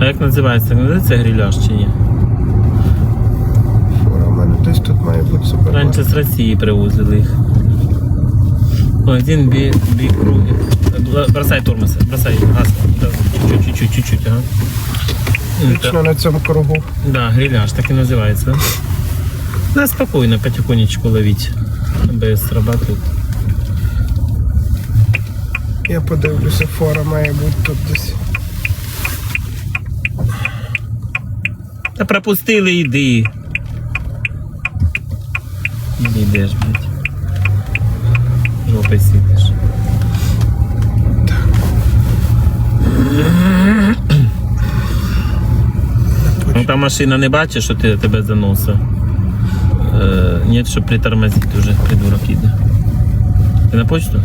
А як називається? Називається гріляж чи ні? Фура у мене десь тут має бути супермаркет. Раніше з Росії привозили їх. Один бі, бі круги. Бросай тормоз, бросай газ. Чуть-чуть, чуть-чуть, ага. Вічно на цьому кругу. Да, гриляж так и называется. Да, спокойно, потихонечку ловить. АБС срабатывает. Я подивлюся, фора має бути тут десь. Та пропустили, йди. Йдеш, блядь. Жопой сидиш. Ну та машина не бачить, що ти тебе заносив. Е, ні, що притормозить уже, придурок іде. Ти на почту?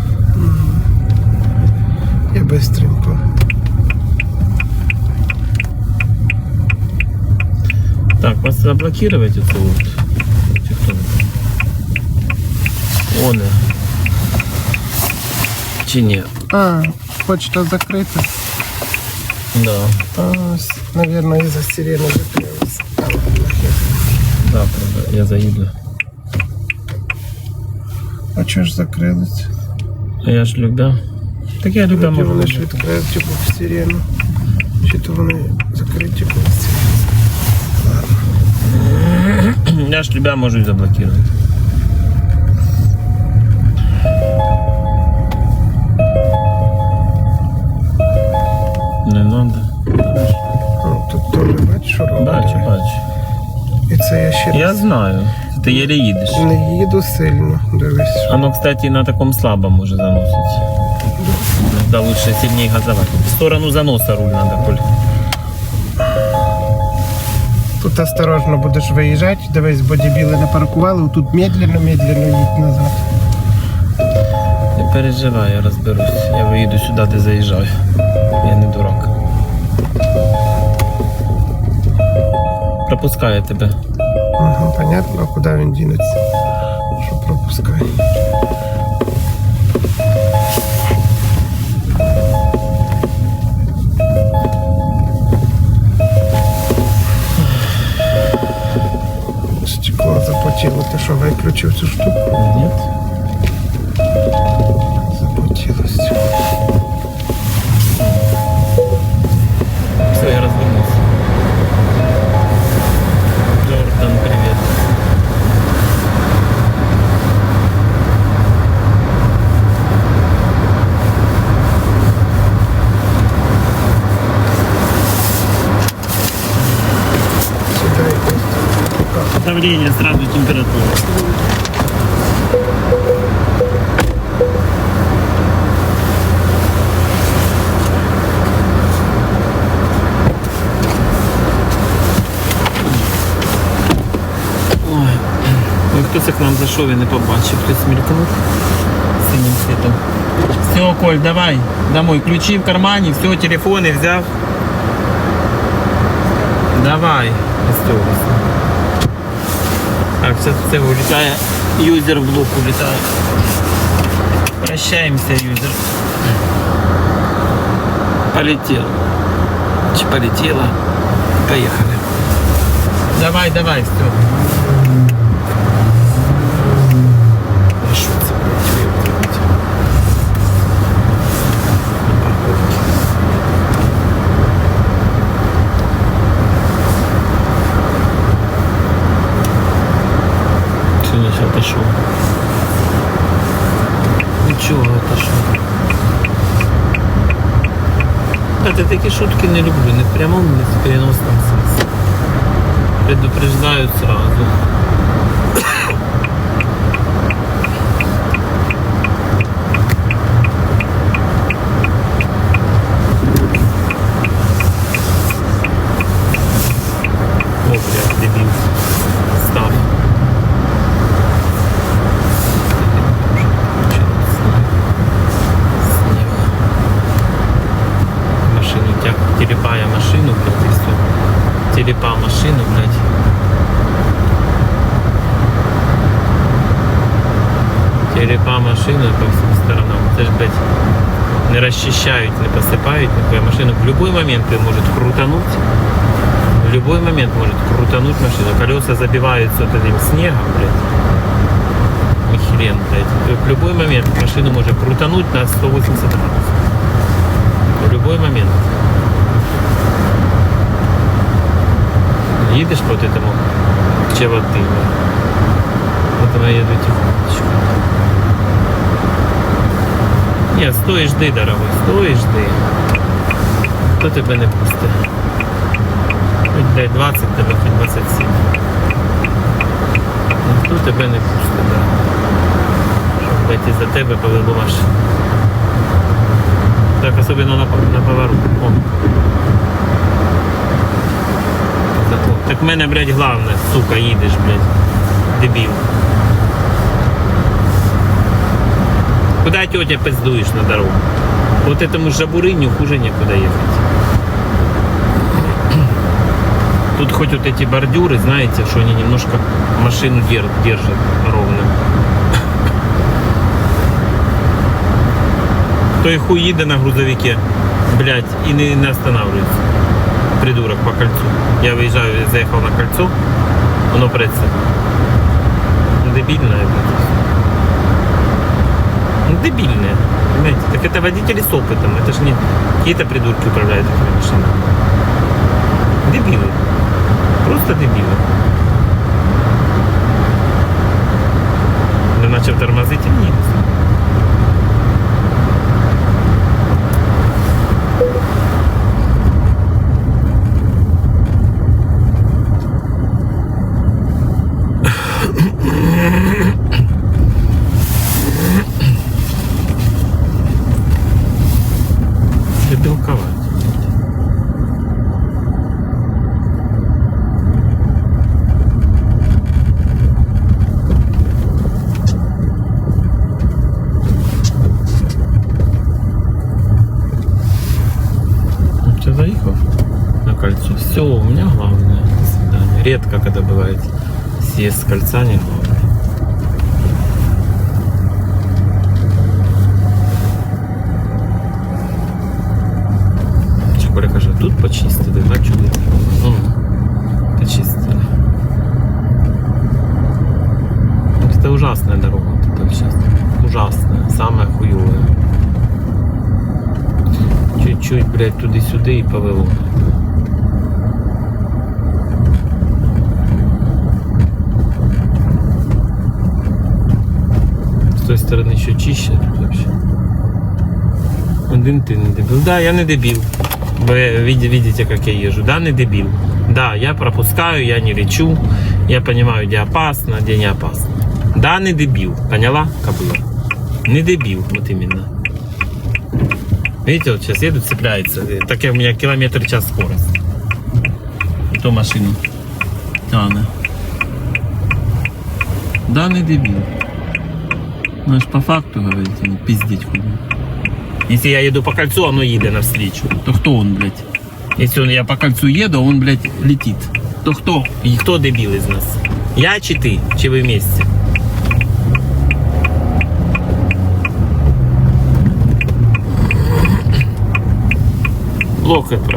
Я бистренько. вас заблокировать эту вот. Чи хто ви там? Оне. Чи ні? А, почта закрита. Да. А, с- наверное, із-за сирени закрилась. А, нахер. Да, правда, я заїду. А чого ж закрилась? А я ж любя. Так я любя Чи можу. вони ж відкриють типу, в сирену? Чи то вони закриті колись? Я ж любя можу і заблокировать. Не надо. Ну, тут теж бачиш, що робить. Бачу, бачу. І це я ще Я знаю. Ти єлі їдеш. не їду сильно. Дивись. Оно, кстати, на таком слабом уже заносить. Да, лучше сильнее газовать. В сторону заноса руль надо, Коль. Тут осторожно будеш виїжджати, дивись, бодібіли не паркували, тут медленно, медленно їдь назад. Не переживай, я розберусь. Я виїду сюди, де заїжджаю. Я не дурак. Пропускаю тебе. Ага, понятно, куди він дінеться? Запотіло, ти що виключив цю штуку? Ні? Давление, сразу температура. Ой. Ой, хто це к нам зайшов, я не побачив, хтось мількнув синім світом. Все, Коль, давай, домой. Ключі в кармані, все, телефони взяв. Давай, Естовись. Так, сейчас це улітає. Юзер в блок улітає. Прощаемся, юзер. Полетел. Чи полетела? Поехали. Давай, давай, все. сьогодні все пішов. Нічого пішов. Та я такі шутки не люблю, не в прямому, не в переносному сенсі. Предупреждаю сразу. Телепая машину, блядь, и все. Телепа машину, блядь. Телепа машину по всем сторонам. Это ж, блядь, не розчищають, не посипають, ніхуя машину в будь-який момент можуть крутануть. В любой момент может крутануть машину. Колеса забиваются вот этим снегом, блядь. И хрен, блядь. В любой момент машину может крутануть на 180 градусов. В любой момент. їдеш по цьому Чеватилу. От вона їдуть фоточку. Ні, стоїш жди, дорогой, стоїш жди. Хто тебе не пусти? Хоть дай 20 тебе, хоч 27. Ніхто тебе не пустить, да. Щоб дойти за тебе, коли буваєш. Так особливо на, на поворот. О. Так в мене, блядь, главне, сука, їдеш, блядь. Дебіл. Куда тетя пиздуешь на дорогу? Вот этому жабурыню хуже некуда ехать. Тут хоть вот эти бордюры, знаете, что они немножко машину дер- держат ровно. Той хуй їде на грузовике, блядь, и не, не останавливается. Придурок по кольцу. Я выезжаю, заехал на кольцо, оно прется. Дебильное, блядь. Ну, дебильные. Понимаете? Так это водители с опытом. Это же не какие-то придурки управляют этими машинами. Дебилы. Просто дебилы. Я начал тормозить и не Дебилковать. Что, заехал на кольцо? Все, у меня главное. До свидания. Редко, когда бывает съезд с кольца, не главное. Коля каже, тут почистили, бачу. Ну, почистили. Это ужасная дорога это сейчас. Ужасная, самая хуевая. Чуть-чуть, блядь, туди-сюди і повело. Той стороны еще чище тут вообще. Один ты не дебил. Да, я не дебил. Вы види- видите, как я езжу. Да, не дебил. Да, я пропускаю, я не лечу. Я понимаю, где опасно, где не опасно. Да, не дебил. Поняла, кобыла? Не дебил, вот именно. Видите, вот сейчас едут, цепляется. Так как у меня километр в час скорость. Эту машину. Тяне. Да, не дебил. Ну, ж по факту говорите, не пиздеть хуйню. Если я еду по кольцу, оно едет навстречу. То кто он, блядь? Если он, я по кольцу еду, а он, блядь, летит. То кто? И кто дебил из нас? Я чи ты? Чи вы вместе? Плохо дебил.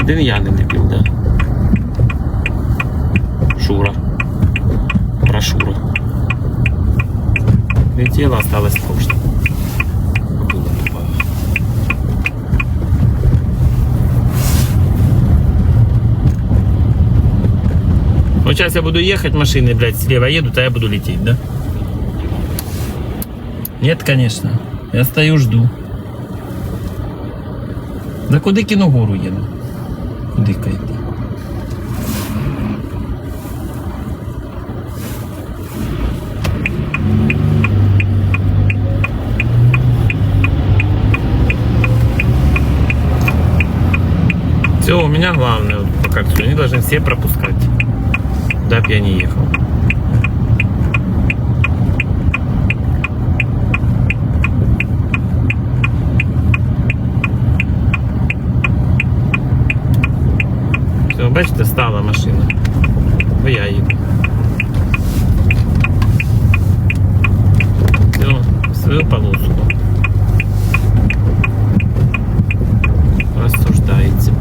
Один я не дебил, да. Шура. Летела, осталась в прошлом. Было. Вот сейчас я буду ехать, машины, блядь, слева едут, а я буду лететь, да? Нет, конечно. Я стою, жду. Да куди кіногору їду? Куди кайти? Все, у меня главное по кольцу. Они должны все пропускать. Куда я не ехал. Все, бачите, стала машина. Бо я їду. Все, в свою полоску. Рассуждається.